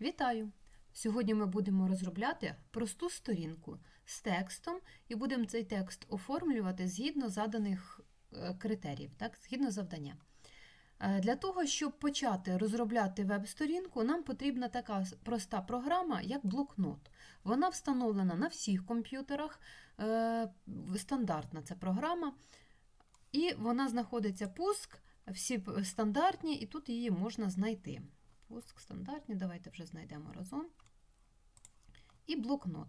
Вітаю! Сьогодні ми будемо розробляти просту сторінку з текстом і будемо цей текст оформлювати згідно заданих е, критеріїв, так, згідно завдання. Е, Для того, щоб почати розробляти веб-сторінку, нам потрібна така проста програма, як блокнот. Вона встановлена на всіх комп'ютерах, е, стандартна ця програма, і вона знаходиться пуск, всі стандартні, і тут її можна знайти. Пуск стандартні, давайте вже знайдемо разом. І блокнот.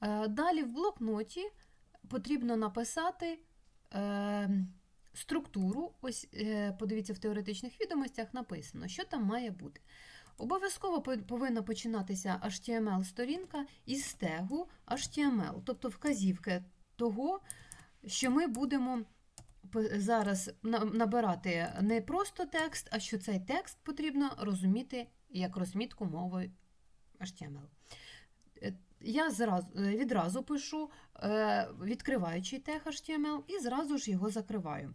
Е, Далі в блокноті потрібно написати е, структуру. Ось е, подивіться, в теоретичних відомостях написано, що там має бути. Обов'язково повинна починатися HTML-сторінка із тегу HTML, тобто вказівки того, що ми будемо зараз набирати не просто текст, а що цей текст потрібно розуміти як розмітку мовою HTML. Е, Я зразу, е, відразу пишу е, відкриваючий тег HTML і зразу ж його закриваю.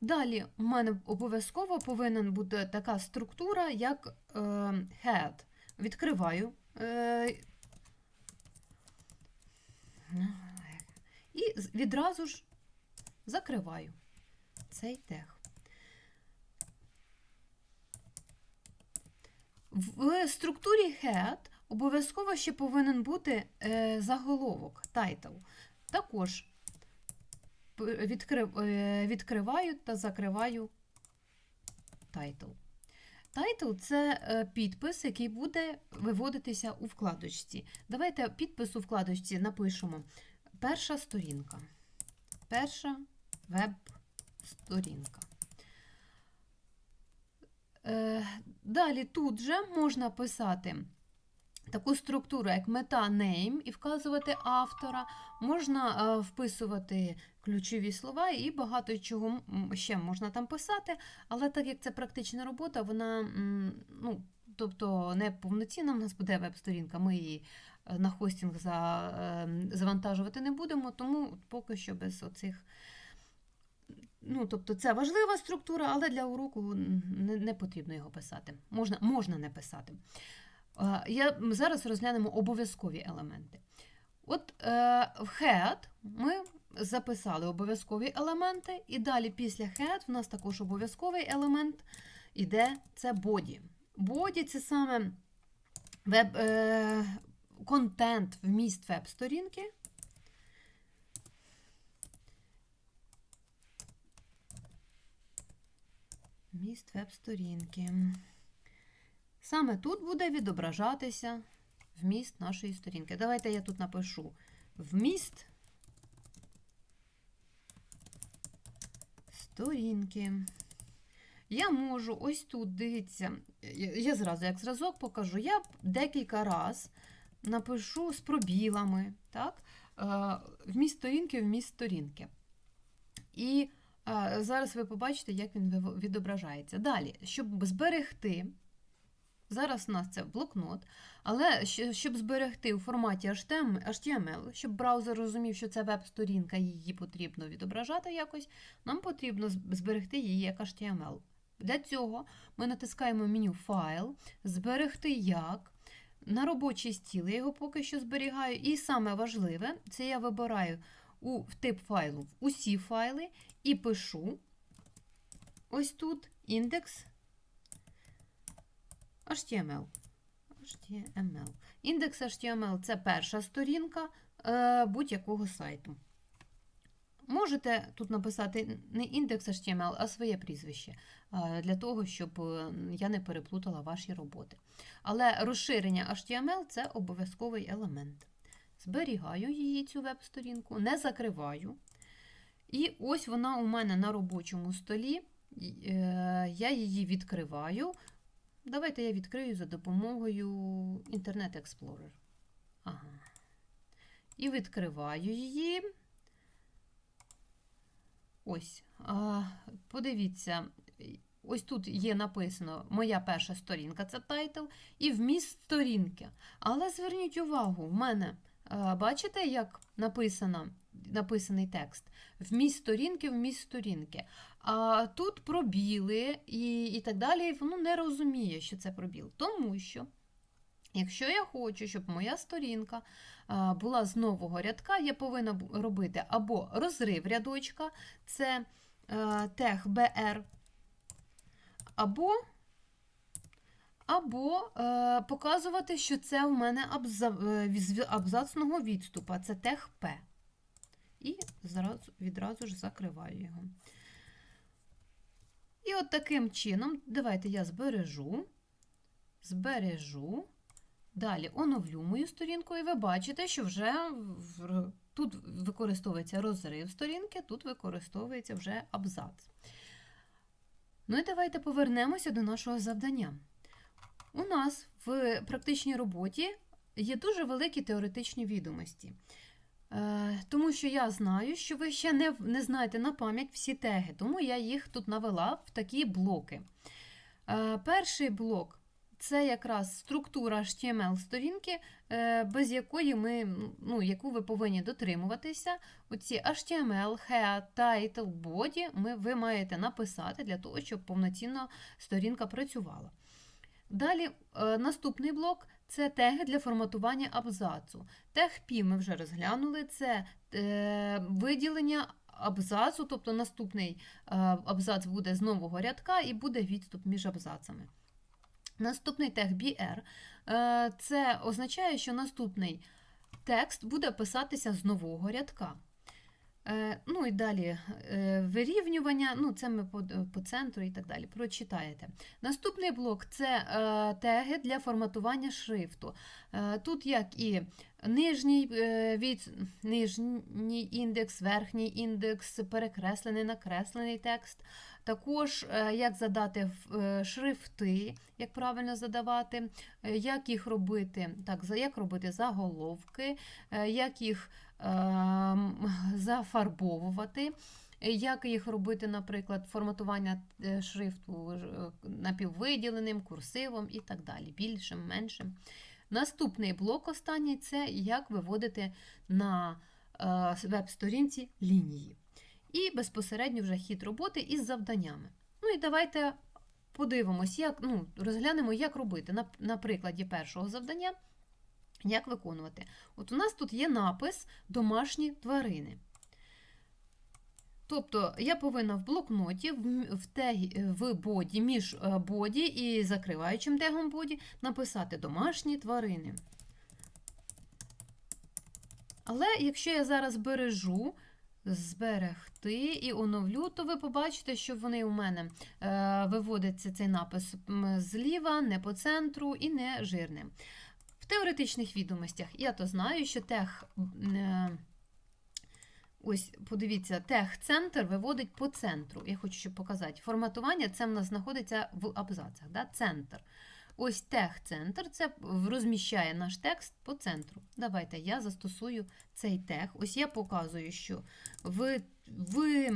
Далі у мене обов'язково повинна бути така структура, як head. Відкриваю і відразу ж закриваю цей тег. В структурі head обов'язково ще повинен бути е, заголовок, title. Також е, відкриваю та закриваю title. Title – це е, підпис, який буде виводитися у вкладочці. Давайте підпис у вкладочці напишемо перша сторінка. Перша веб-сторінка. Е, Далі тут же можна писати таку структуру, як мета name, і вказувати автора. Можна е, вписувати ключові слова і багато чого ще можна там писати, але так як це практична робота, вона ну, тобто не повноцінна в нас буде веб-сторінка, ми її е, на хостинг е, завантажувати не будемо, тому поки що без оцих. Ну, тобто це важлива структура, але для уроку не, не потрібно його писати. Можна, можна не писати. Я, зараз розглянемо обов'язкові елементи. От е, в head ми записали обов'язкові елементи, і далі після head в нас також обов'язковий елемент іде це body. Body – це саме веб, е, контент, вміст веб-сторінки. Вміст веб-сторінки. Саме тут буде відображатися вміст нашої сторінки. Давайте я тут напишу вміст сторінки. Я можу ось тут, дивіться, я зразу, як зразок покажу, я декілька раз напишу з пробілами, так? е, вміст сторінки, вміст сторінки. І е, зараз ви побачите, як він відображається. Далі, щоб зберегти, зараз у нас це блокнот, але щоб зберегти у форматі HTML, щоб браузер розумів, що це веб-сторінка, її потрібно відображати якось, нам потрібно зберегти її як HTML. Для цього ми натискаємо меню Файл, зберегти як. На робочий стіл я його поки що зберігаю. І саме важливе, це я вибираю у тип файлу в усі файли і пишу ось тут індекс HTML. HTML. Індекс HTML це перша сторінка е, будь-якого сайту. Можете тут написати не індекс HTML, а своє прізвище, е, для того, щоб е, я не переплутала ваші роботи. Але розширення HTML це обов'язковий елемент. Зберігаю її, цю веб-сторінку, не закриваю. І ось вона у мене на робочому столі. Я її відкриваю. Давайте я відкрию за допомогою Internet Explorer. Ага. І відкриваю її. Ось. А, подивіться, ось тут є написано Моя перша сторінка це тайтл, і вміст сторінки. Але зверніть увагу, в мене, бачите, як написано написаний текст. Вміст сторінки, вміст сторінки. А тут пробіли і, і так далі. Воно не розуміє, що це пробіл. Тому що. Якщо я хочу, щоб моя сторінка була з нового рядка, я повинна робити або розрив рядочка, це тег BR, або, або е, показувати, що це у мене е, абзацного відступа, це тег P. І відразу ж закриваю його. І от таким чином, давайте я збережу, збережу. Далі оновлю мою сторінку, і ви бачите, що вже тут використовується розрив сторінки, тут використовується вже абзац. Ну і давайте повернемося до нашого завдання. У нас в практичній роботі є дуже великі теоретичні відомості. Е, Тому що я знаю, що ви ще не, не знаєте на пам'ять всі теги, тому я їх тут навела в такі блоки. Е, Перший блок це якраз структура HTML сторінки, е, без якої ми, ну, яку ви повинні дотримуватися. Оці HTML, head, title, body ми, ви маєте написати для того, щоб повноцінно сторінка працювала. Далі е, наступний блок це теги для форматування абзацу. Тег P ми вже розглянули, це е, виділення абзацу, тобто наступний е, абзац буде з нового рядка і буде відступ між абзацами. Наступний тег BR це означає, що наступний текст буде писатися з нового рядка. Е, Ну і далі е, вирівнювання, ну це ми по, по центру і так далі. Прочитаєте. Наступний блок це е, теги для форматування шрифту. Тут як і нижній, від, нижній індекс, верхній індекс, перекреслений, накреслений текст. Також як задати шрифти, як правильно задавати, як їх робити, так, як робити заголовки, як їх зафарбовувати. е, Як їх робити, наприклад, форматування е, шрифту е, напіввиділеним, курсивом і так далі, більшим, меншим. Наступний блок останній це як виводити на е, веб-сторінці лінії. І безпосередньо вже хід роботи із завданнями. Ну і давайте подивимось, як, ну, розглянемо, як робити на, на прикладі першого завдання, як виконувати. От у нас тут є напис домашні тварини. Тобто я повинна в блокноті, в, м- в, боді, між е, боді і закриваючим тегом боді написати домашні тварини. Але якщо я зараз бережу, зберегти і оновлю, то ви побачите, що вони у мене е, виводиться цей напис зліва, не по центру і не жирним. Теоретичних відомостях я то знаю, що тех. Е, Ось, подивіться, тех-центр виводить по центру. Я хочу щоб показати. Форматування це в нас знаходиться в абзацах. Да? Центр. Ось тех-центр це розміщає наш текст по центру. Давайте я застосую цей тег. Ось я показую, що в, в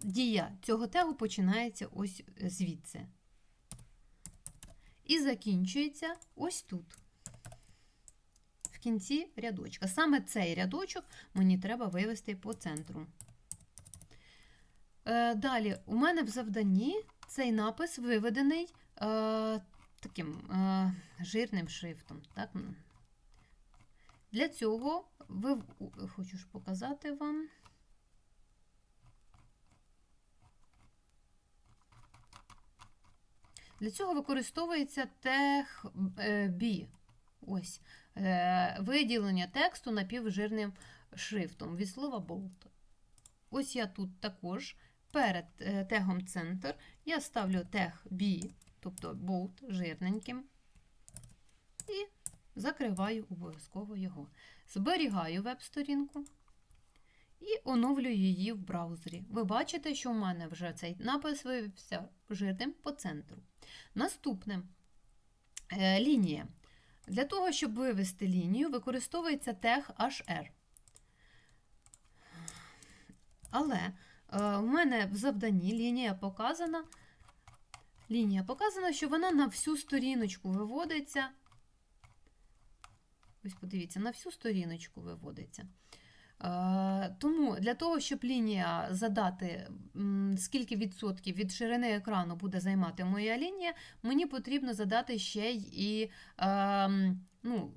дія цього тегу починається ось звідси. І закінчується ось тут. В кінці рядочка. Саме цей рядочок мені треба вивести по центру. Е, Далі, у мене в завданні цей напис виведений е, таким е, жирним шрифтом. Так? Для цього ви, хочу ж показати вам. Для цього використовується тег е, Ось е, виділення тексту напівжирним шрифтом від слова bold. Ось я тут також перед е, тегом центр я ставлю тег B, тобто bold жирненьким, і закриваю обов'язково його. Зберігаю веб-сторінку і оновлюю її в браузері. Ви бачите, що в мене вже цей напис виявився жирним по центру. Наступне е, лінія. Для того, щоб вивести лінію, використовується тег HR. Але е, в мене в завданні лінія показана, лінія показана, що вона на всю сторіночку виводиться. Ось подивіться, на всю сторіночку виводиться. Е, Тому для того, щоб лінія задати, скільки відсотків від ширини екрану буде займати моя лінія, мені потрібно задати ще й ем, ну,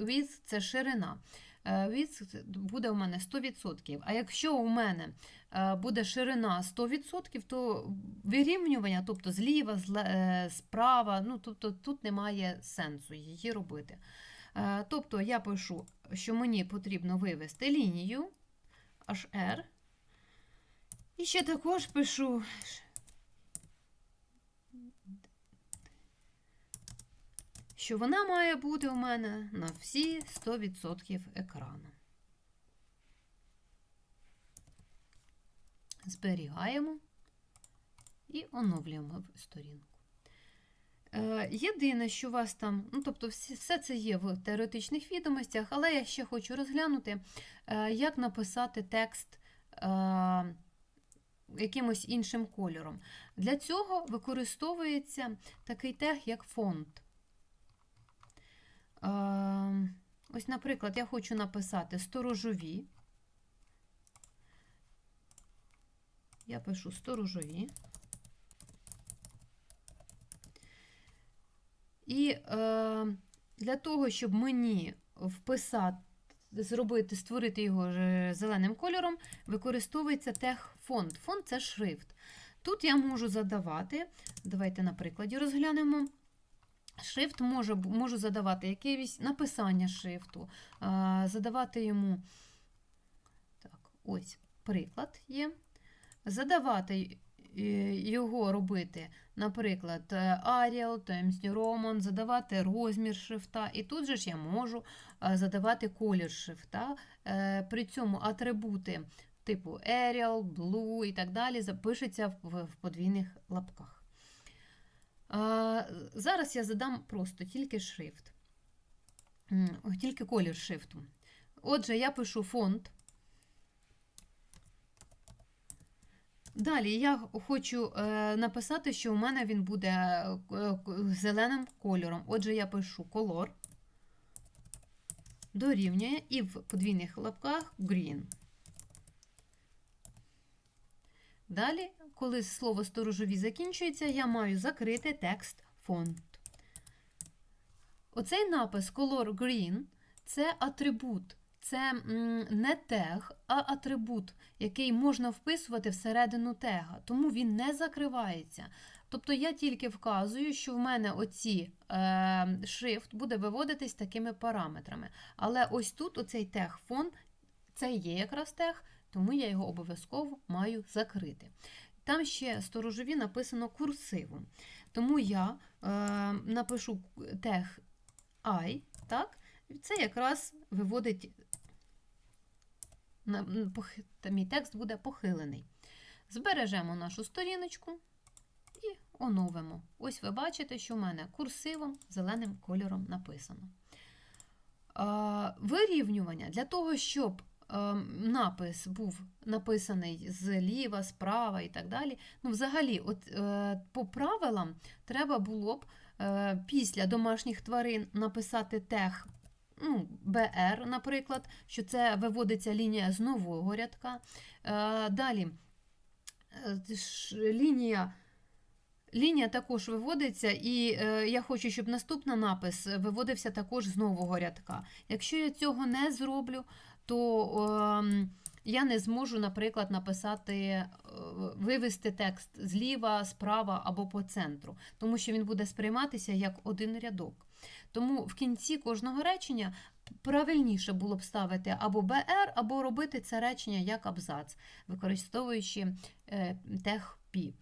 width – це ширина. Е, Width буде у мене 100%. А якщо у мене е, буде ширина 100%, то вирівнювання, тобто зліва, справа, ну, тобто тут немає сенсу її робити. Тобто я пишу, що мені потрібно вивести лінію HR. І ще також пишу, що вона має бути у мене на всі 100% екрану. Зберігаємо і оновлюємо сторінку. Е, Єдине, що у вас там, ну тобто все це є в теоретичних відомостях, але я ще хочу розглянути, е, як написати текст е, якимось іншим кольором. Для цього використовується такий тег, як фонт. Ось, наприклад, я хочу написати сторожові. Я пишу сторожові. І е, для того, щоб мені вписати, зробити, створити його е, зеленим кольором, використовується тег фонд. Це шрифт. Тут я можу задавати, давайте на прикладі розглянемо. Шрифт може, можу задавати якесь написання шрифту, е, задавати йому. Так, ось приклад є. Задавати його робити, наприклад, е, Arial, Times New Roman, задавати розмір шрифта. І тут же ж я можу е, задавати колір шрифта. Е, При цьому атрибути типу Arial, Blue і так далі запишуться в, в подвійних лапках. Зараз я задам просто тільки шрифт, тільки колір шрифту. Отже, я пишу фонд. Далі я хочу е, написати, що у мене він буде е, зеленим кольором. Отже, я пишу color, дорівнює і в подвійних лапках green. Далі, коли слово сторожові закінчується, я маю закрити текст фонд. Оцей напис Color Green це атрибут, це не тег, а атрибут, який можна вписувати всередину тега, тому він не закривається. Тобто я тільки вказую, що в мене оці е, шрифт буде виводитись такими параметрами. Але ось тут оцей тег фон, це є якраз тег, тому я його обов'язково маю закрити. Там ще сторожові написано курсивом. Тому я е, напишу тег I, так? це якраз виводить, на, м, похи- та мій текст буде похилений. Збережемо нашу сторіночку і оновимо. Ось ви бачите, що в мене курсивом зеленим кольором написано. Вирівнювання для того, щоб напис був написаний зліва, справа і так далі. Ну, взагалі, от, е, по правилам треба було б е, після домашніх тварин написати тег ну, BR, наприклад, що це виводиться лінія з нового рядка. Е, Далі е, лінія. Лінія також виводиться, і е, я хочу, щоб наступний напис виводився також з нового рядка. Якщо я цього не зроблю, то ем, я не зможу, наприклад, написати, е, вивести текст зліва, справа або по центру, тому що він буде сприйматися як один рядок. Тому в кінці кожного речення правильніше було б ставити або БР, або робити це речення як абзац, використовуючи е, P.